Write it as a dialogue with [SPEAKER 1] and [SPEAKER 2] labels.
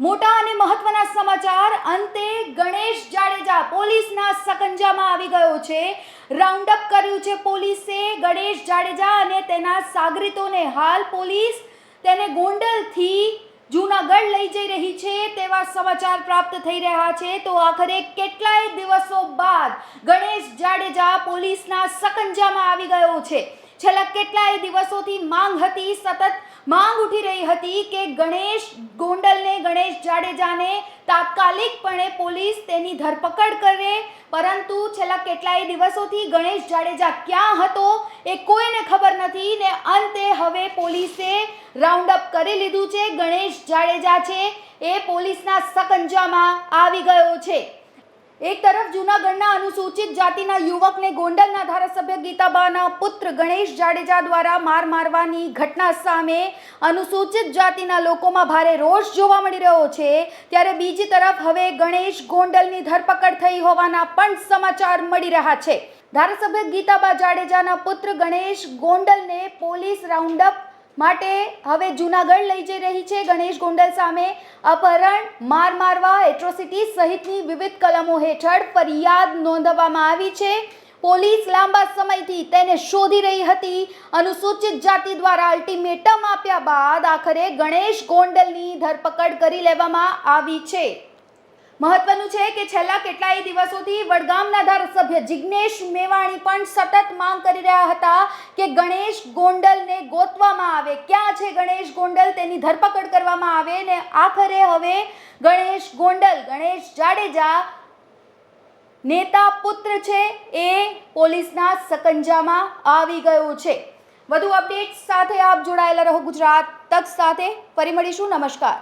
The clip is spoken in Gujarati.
[SPEAKER 1] મોટા અને મહત્વના સમાચાર. અંતે ગણેશ જાડેજા પોલીસના સકંજામાં આવી ગયો છે. રાઉન્ડ અપ કર્યું છે પોલીસે ગણેશ જાડેજા અને તેના સાગરીતોને. હાલ પોલીસ તેને ગોંડલથી જૂનાગઢ લઈ જઈ રહી છે તેવા સમાચાર પ્રાપ્ત થઈ રહ્યા છે. તો આખરે કેટલાય દિવસો બાદ ગણેશ જાડેજા પોલીસના સકંજામાં આવી ગયો છે. છેલ્લા કેટલાય દિવસોથી માંગ હતી સતત માંગ ઉઠી રહી હતી કે ગણેશ ગોંડલને, ગણેશ જાડેજાને તાત્કાલિકપણે પોલીસ તેની ધરપકડ કરે. પરંતુ છેલ્લા કેટલાય દિવસોથી ગણેશ જાડેજા ક્યાં હતો એ કોઈને ખબર નથી ને અંતે હવે પોલીસે રાઉન્ડ અપ કરી લીધું છે. ગણેશ જાડેજા છે એ પોલીસના સકંજામાં આવી ગયો છે. એક તરફ જૂનાગઢના અનુસૂચિત જાતિના યુવકને ગોંડલના ધારાસભ્ય ગીતાબાના પુત્ર ગણેશ જાડેજા દ્વારા માર મારવાની ઘટના સામે અનુસૂચિત જાતિના લોકોમાં ભારે રોષ જોવા મળી રહ્યો છે. ત્યારે બીજી તરફ હવે ગણેશ ગોંડલની ધરપકડ થઈ હોવાના પણ સમાચાર મળી રહ્યા છે. ધારાસભ્ય ગીતાબા જાડેજાના પુત્ર ગણેશ ગોંડલને પોલીસ રાઉન્ડ અપ માટે હવે જૂનાગઢ લઈ જઈ રહી છે ગણેશ ગોંડલ સામે અપહરણ, માર મારવા, એટ્રોસિટી સહિતની વિવિધ કલમો હેઠળ ફરિયાદ નોંધવામાં આવી છે. પોલીસ લાંબા સમયથી તેને શોધી રહી હતી. અનુસૂચિત જાતિ દ્વારા અલ્ટિમેટમ આપ્યા બાદ આખરે ગણેશ ગોંડલની ધરપકડ કરી લેવામાં આવી છે. મહત્વનું છે કે છેલ્લા કેટલાય દિવસોથી વડગામના ધારાસભ્ય જિગ્નેશ મેવાણી પણ સતત માંગ કરી રહ્યા હતા કે ગણેશ ગોંડલને ગોતવામાં આવે. ક્યાં છે ગણેશ ગોંડલ? તેની ધરપકડ કરવામાં આવે ને આખરે હવે ગણેશ ગોંડલ, ગણેશ જાડેજા નેતા પુત્ર છે એ પોલીસના સકંજામાં આવી ગયો છે. વધુ અપડેટ્સ સાથે આપ જોડાયેલા રહો ગુજરાત તક સાથે. ફરી મળીશું. નમસ્કાર.